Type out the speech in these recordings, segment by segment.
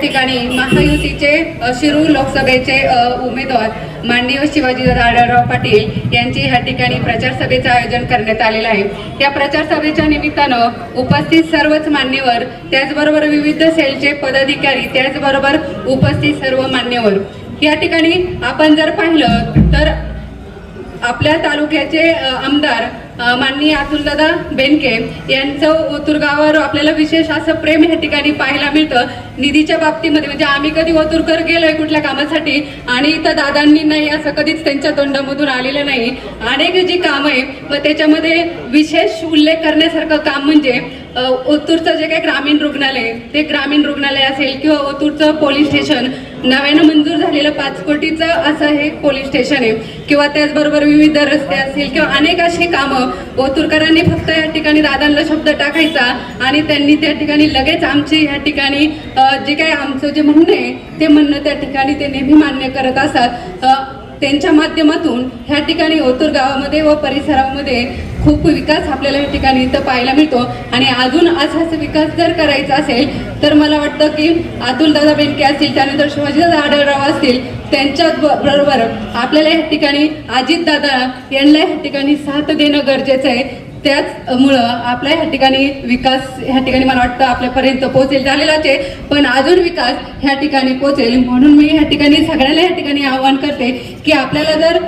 ठिकाणी महायुतीचे शिरूर लोकसभेचे उमेदवार माननीय शिवाजीदादा आढळराव पाटील यांची ह्या ठिकाणी प्रचार सभेचं आयोजन करण्यात आलेलं आहे. या प्रचारसभेच्या निमित्तानं उपस्थित सर्वच मान्यवर त्याचबरोबर विविध सेलचे पदाधिकारी त्याचबरोबर उपस्थित सर्व मान्यवर. या ठिकाणी आपण जर पाहिलं तर आपल्या तालुक्याचे आमदार माननीय अतुलदादा बेनके यांचं ओतुरगावावर आपल्याला विशेष असं प्रेम या ठिकाणी पाहायला मिळतं. निधीच्या बाबतीमध्ये म्हणजे आम्ही कधी ओतुरकर गेलोय कुठल्या कामासाठी आणि इथं दादांनी नाही असं कधीच त्यांच्या तोंडामधून आलेलं नाही. अनेक जी कामं आहे मग त्याच्यामध्ये विशेष उल्लेख करण्यासारखं काम म्हणजे ओतूरचं जे काही ग्रामीण रुग्णालय ते ग्रामीण रुग्णालय असेल किंवा ओतूरचं पोलीस स्टेशन नव्यानं मंजूर झालेलं पाच कोटीचं असं हे पोलीस स्टेशन आहे. किंवा त्याचबरोबर विविध रस्ते असतील किंवा अनेक अशी कामं ओतूरकरांनी फक्त या ठिकाणी दादांना शब्द टाकायचा आणि त्यांनी त्या ठिकाणी लगेच आमची या ठिकाणी जे काही आमचं जे म्हणणं आहे ते म्हणणं त्या ठिकाणी ते नेहमी मान्य करत असतात. त्यांच्या माध्यमातून ह्या ठिकाणी ओतूर गावामध्ये व परिसरामध्ये खूप विकास आपल्याला या ठिकाणी इथं पाहायला मिळतो. आणि अजून असाच विकास जर करायचा असेल तर मला वाटतं की अतुल दादा बेनके असतील त्यानंतर शिवाजीदादा आढळराव असतील त्यांच्या बरोबर आपल्याला या ठिकाणी अजितदादा यांना या ठिकाणी साथ देणं गरजेचं आहे. त्याचमुळं आपला ह्या ठिकाणी विकास ह्या ठिकाणी मला वाटतं आपल्यापर्यंत पोहोचेल. झालेलाच आहे पण अजून विकास ह्या ठिकाणी पोहोचेल. म्हणून मी ह्या ठिकाणी सगळ्यांना ह्या ठिकाणी आवाहन करते की आपल्याला जर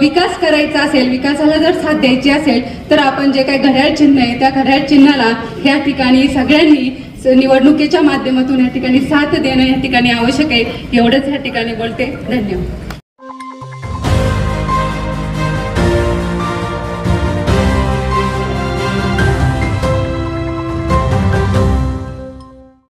विकास करायचा असेल विकासाला जर साथ द्यायची असेल तर आपण जे काही घड्याळ चिन्ह आहे त्या घड्याळ चिन्हाला ह्या ठिकाणी सगळ्यांनी निवडणुकीच्या माध्यमातून या ठिकाणी साथ देणं या ठिकाणी आवश्यक आहे. एवढंच ह्या ठिकाणी बोलते. धन्यवाद.